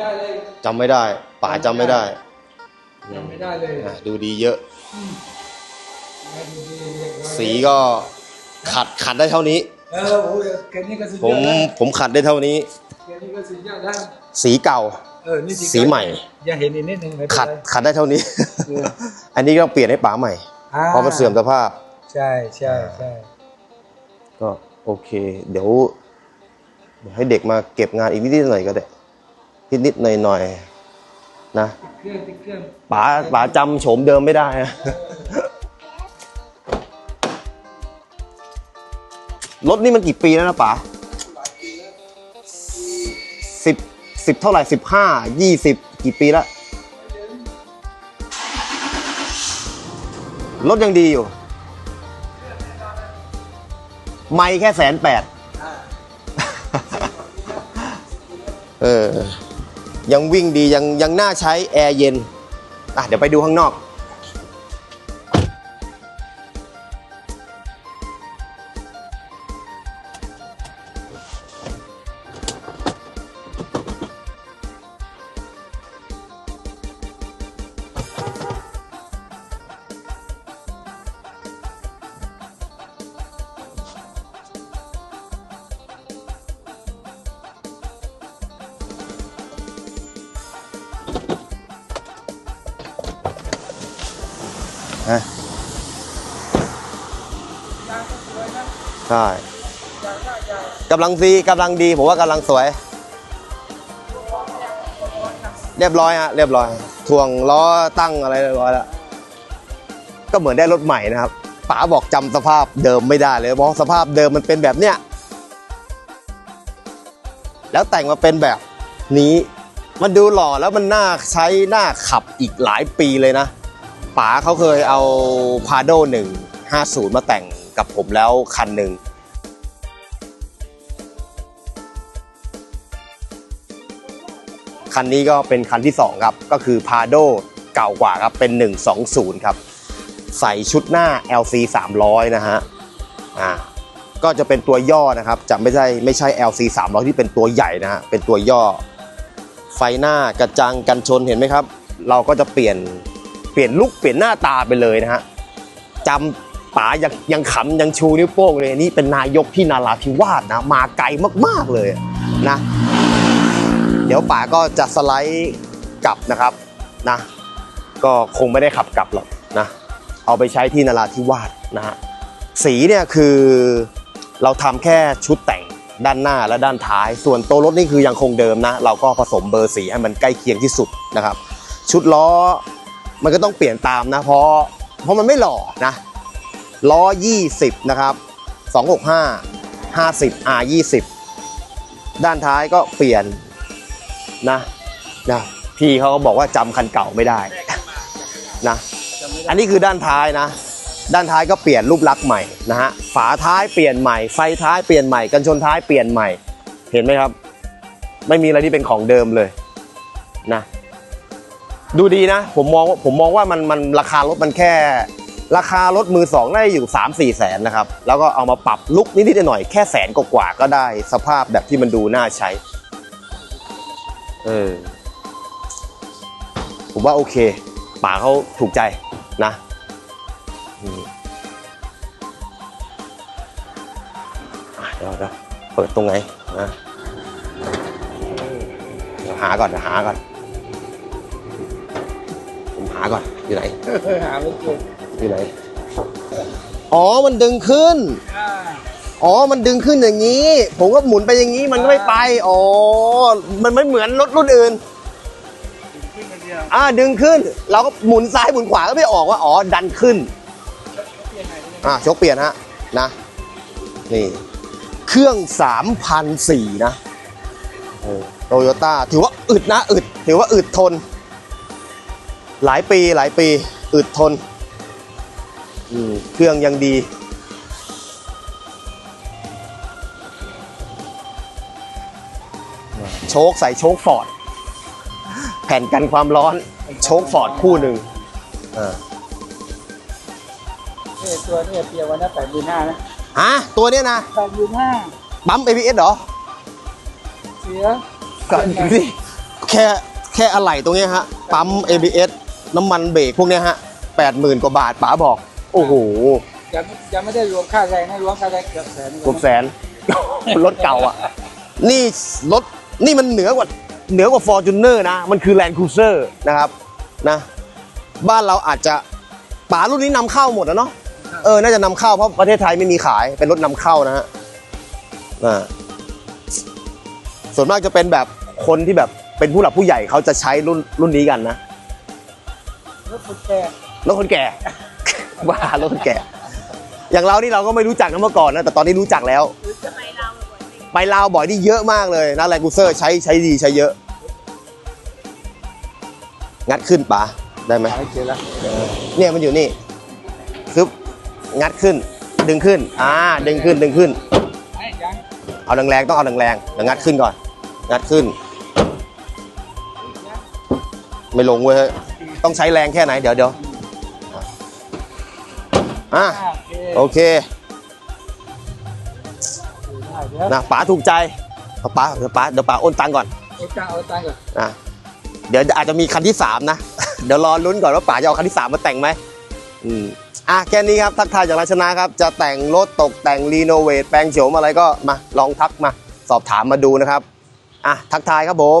ได้เลยจำไม่ได้ป๋าจำไม่ได้จำไม่ได้เลยอะดูดีเยอะให้ดูดีเรียบร้อยสีก็ขัดขัดได้เท่านี้ เออโอ้ยแค่นี้ก็สุดผยอมดแล้วผมขัดได้เท่านี้ แค่นี้ก็สุดยอดแล้วสีเก่า เออนี่สีใหม่ อย่าเห็นอีกนิดนึงไม่เป็นขัดไร ขัดได้เท่านี้ เออ อันนี้ก็เปลี่ยนให้ป๋าใหม่อ่เพราะมันเสื่อมสภาพ ใช่ใช่ใช่ก็โอเค เดี๋ยวเดี๋ยวให้เด็กมาเก็บงานอีกนิดๆหน่อยๆก็ได้ นิดนิดๆหน่อยหน่อยๆนะติดเครื่องติดเครื่องป๋าป๋าจำโฉมเดิมไม่ได้นะรถนี่มันกี่ปีแล้วนะป๋าสิบสิบเท่าไหร่สิบห้ายี่สิบกี่ปีแล้วรถยังดีอยู่ ไม่แค่แสนแปดเออ ยังวิ่งดียังยังน่าใช้แอร์เย็นอะเดี๋ยวไปดูข้างนอก ใช่กำลังดีกำลังดีผมว่ากำลังสวย เรียบร้อยฮะเรียบร้อยถ่วงล้อตั้งอะไรเรียบร้อยแล้วก็เหมือนได้รถใหม่นะครับป๋าบอกจำสภาพเดิมไม่ได้เลยเพราะสภาพเดิมมันเป็นแบบเนี้ยแล้วแต่งมาเป็นแบบนี้ มันดูหล่อแล้วมันน่าใช้น่าขับอีกหลายปีเลยนะป๋าเขาเคยเอาพาโด150 มาแต่ง กับผมแล้วคันหนึ่งคันนี้ก็เป็นคันที่ 2 ครับ ก็คือพาโดเก่ากว่าครับเป็น 120 ครับ ใส่ชุดหน้า LC 300 นะฮะอ่าก็จะเป็นตัวย่อนะครับจะไม่ใช่ไม่ใช่ LC 300 ที่เป็นตัวใหญ่นะฮะเป็นตัวย่อ ไฟหน้ากระจังกันชนเห็นไหมครับ เราก็จะเปลี่ยนเปลี่ยนลุกเปลี่ยนหน้าตาไปเลยนะฮะจำ ป๋ายังยังขำยังชูนิ้วโป้งเลยนี่เป็นนายกที่นาราธิวาสนะ มาไกลมากๆเลยนะ เดี๋ยวป๋าก็จะสไลด์กลับนะครับนะ ก็คงไม่ได้ขับกลับหรอกนะ เอาไปใช้ที่นาราธิวาสนะฮะสีเนี่ยคือเราทำแค่ชุดแต่งด้านหน้าและด้านท้าย ส่วนตัวรถนี่คือยังคงเดิมนะ เราก็ผสมเบอร์สีให้มันใกล้เคียงที่สุดนะครับ ชุดล้อมันก็ต้องเปลี่ยนตามนะ เพราะเพราะมันไม่หล่อนะ ล้อ20 นะครับ 265 50 R 20 ด้านท้ายก็เปลี่ยนนะนะพี่เขาก็บอกว่าจำคันเก่าไม่ได้นะอันนี้คือด้านท้ายนะ ด้านท้ายก็เปลี่ยนรูปลักษณ์ใหม่นะฮะฝาท้ายเปลี่ยนใหม่ ไฟท้ายเปลี่ยนใหม่กันชนท้ายเปลี่ยนใหม่เห็นไหมครับ ไม่มีอะไรที่เป็นของเดิมเลยนะดูดีนะ ผมมองผมมองว่ามันมันราคารถมันแค่ ราคารถมือสองได้อยู่ 3 4 แสนนะครับ แล้วก็เอามาปรับลุกนิดๆหน่อยๆแค่แสนกว่าก็ได้สภาพแบบที่มันดูน่าใช้ เออ ผมว่าโอเค ป๋าเขาถูกใจนะอืมอะเดี๋ยวเดี๋ยวเปิดตรงไหนนะเดี๋ยวหาก่อนเดี๋ยวหาก่อน ผมหาก่อน อยู่ไหน หาไม่เจอ อยู่ไหน อ๋อ มันดึงขึ้นอ่าอ๋อ มันดึงขึ้นอย่างนี้ ผมก็หมุนไปอย่างนี้ มันก็ไม่ไป อ๋อ มันไม่เหมือนรถรุ่นอื่นขึ้นมาเดียวอ่า ดึงขึ้น เราก็หมุนซ้ายหมุนขวาก็ไม่ออกว่า อ๋อ ดันขึ้นเปลี่ยนไหนได้ไหมอ่าชกเปลี่ยนฮะ นะ นี่ เครื่อง3,004นะโตโยต้าถือว่าอึดนะอึด ถือว่าอึดทน หลายปีหลายปีอึดทน อืมเครื่องยังดี โชคใส่โชคฟอร์ด แผ่นกันความร้อน โชคฟอร์ดคู่หนึ่งอ่าเนี่ยตัวเนี่ยเปียวันละแปดหมื่นห้านะฮะตัวเนี้ยนะแปดหมื่นห้าปั๊ม ABS เหรอเสียก็สิแค่แค่อะไหล่ตรงเนี้ยฮะ ปั๊ม ABS น้ำมันเบรกพวกเนี้ยฮะแปดหมื่นกว่าบาทป๋าบอก โอ้โหยังยังไม่ได้รวมค่าแรงนะรวมค่าแรงเกือบแสนเกือบแสน รถเก่าอะ นี่รถนี่มันเหนือกว่าเหนือกว่า f o r t u n e r นะ มันคือ Land Cruiser นะครับนะบ้านเราอาจจะป๋ารุ่นนี้นำเข้าหมดนะเนาะเออน่าจะนำเข้าเพราะประเทศไทยไม่มีขายเป็นรถนำเข้านะฮะอ่าส่วนมากจะเป็นแบบคนที่แบบเป็นผู้หลักผู้ใหญ่เขาจะใช้รุ่นรุ่นนี้กันนะรถคนแก่รถคนแก่ ว่ารถคนแก่อย่างเรานี่เราก็ไม่รู้จักนะเมื่อก่อนนะแต่ตอนนี้รู้จักแล้ว ไปลาวบ่อยนี่เยอะมากเลยนะแรงกูเซอร์ใช้ใช้ดีใช้เยอะ งัดขึ้นปะได้ไหมหาไม่เจอแล้วเนี่ยมันอยู่นี่ซึบงัดขึ้น ดึงขึ้น อ่า ดึงขึ้น ดึงขึ้นไอ้ยังเอาแรงๆ ต้องเอาแรงๆเดี๋ยวงัดขึ้นก่อน งัดขึ้น ไม่ลงเว้ยเฮ้ยต้องใช้แรงแค่ไหน เดี๋ยวเดี๋ยว อะอ่าโอเคโอเคได้เดี๋ยวนะป๋าถูกใจเอาป๋าเดี๋ยวป๋าเดี๋ยวป๋าโอนตังค์ก่อนเอาตังค์เอาตังค์ก่อนนะเดี๋ยวอาจจะมีคันที่สามนะ เดี๋ยวรอลุ้นก่อนว่าป๋าจะเอาคันที่สามมาแต่งไหมอืมอะแค่นี้ครับทักทายจากราชนะครับ จะแต่งรถตกแต่งรีโนเวทแปลงโฉมอะไรก็มาลองทักมา สอบถามมาดูนะครับ อะทักทายครับผม